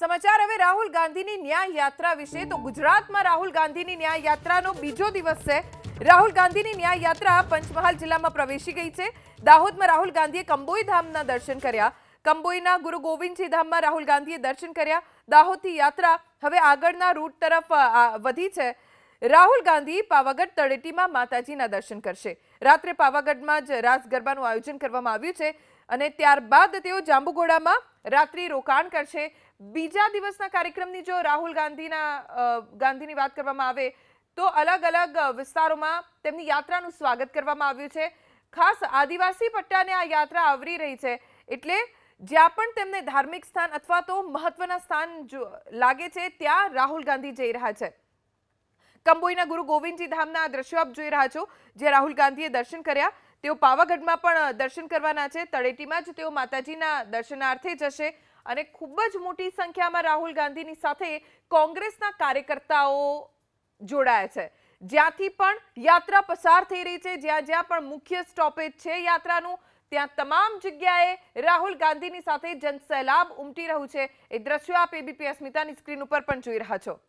સમાચાર હવે રાહુલ ગાંધીની ન્યાય યાત્રા વિશે. તો ગુજરાતમાં રાહુલ ગાંધીની ન્યાય યાત્રાનો બીજો દિવસ છે. રાહુલ ગાંધીની ન્યાય યાત્રા પંચમહાલ જિલ્લામાં પ્રવેશી ગઈ છે. દાહોદમાં રાહુલ ગાંધીએ કંબોઈ ધામના દર્શન કર્યા. કંબોઈના ગુરુ ગોવિંદજી ધામમાં રાહુલ ગાંધીએ દર્શન કર્યા. દાહોદથી યાત્રા હવે આગળના રૂટ તરફ વધી છે. રાહુલ ગાંધી પાવાગઢ તળેટીમાં માતાજીના દર્શન કરશે. રાત્રે પાવાગઢમાં જ રાસ ગરબાનું આયોજન કરવામાં આવ્યું છે. અને ત્યારબાદ તેઓ જાંબુઘોડામાં રાત્રિ રોકાણ કરશે. બીજા દિવસના કાર્યક્રમની જો રાહુલ ગાંધીના ગાંધીની વાત કરવામાં આવે, તો અલગ અલગ વિસ્તારોમાં તેમની યાત્રાનું સ્વાગત કરવામાં આવ્યું છે. ખાસ આદિવાસી પટ્ટાને આ યાત્રા આવરી રહી છે. એટલે જ્યાં પણ તેમને ધાર્મિક સ્થાન અથવા તો મહત્વના સ્થાન લાગે છે, ત્યાં રાહુલ ગાંધી જઈ રહ્યા છે. કંબોઈના ગુરુ ગોવિંદજી ધામના આ દ્રશ્યો આપ જોઈ રહ્યા છો જે રાહુલ ગાંધીએ દર્શન કર્યા. તેઓ પાવાગઢમાં પણ દર્શન કરવાના છે. તળેટીમાં જ તેઓ માતાજીના દર્શનાર્થે જશે અને ખૂબ જ મોટી સંખ્યામાં રાહુલ ગાંધીની સાથે કોંગ્રેસના કાર્યકર્તાઓ જોડાયા છે. જ્યાંથી પણ યાત્રા પસાર થઈ રહી છે, જ્યાં જ્યાં પણ મુખ્ય સ્ટોપેજ છે યાત્રાનું, ત્યાં તમામ જગ્યાએ રાહુલ ગાંધીની સાથે જનસેલાબ ઉમટી રહ્યું છે. એ દ્રશ્યો આપ એબીપી અસ્મિતાની સ્ક્રીન ઉપર પણ જોઈ રહ્યા છો.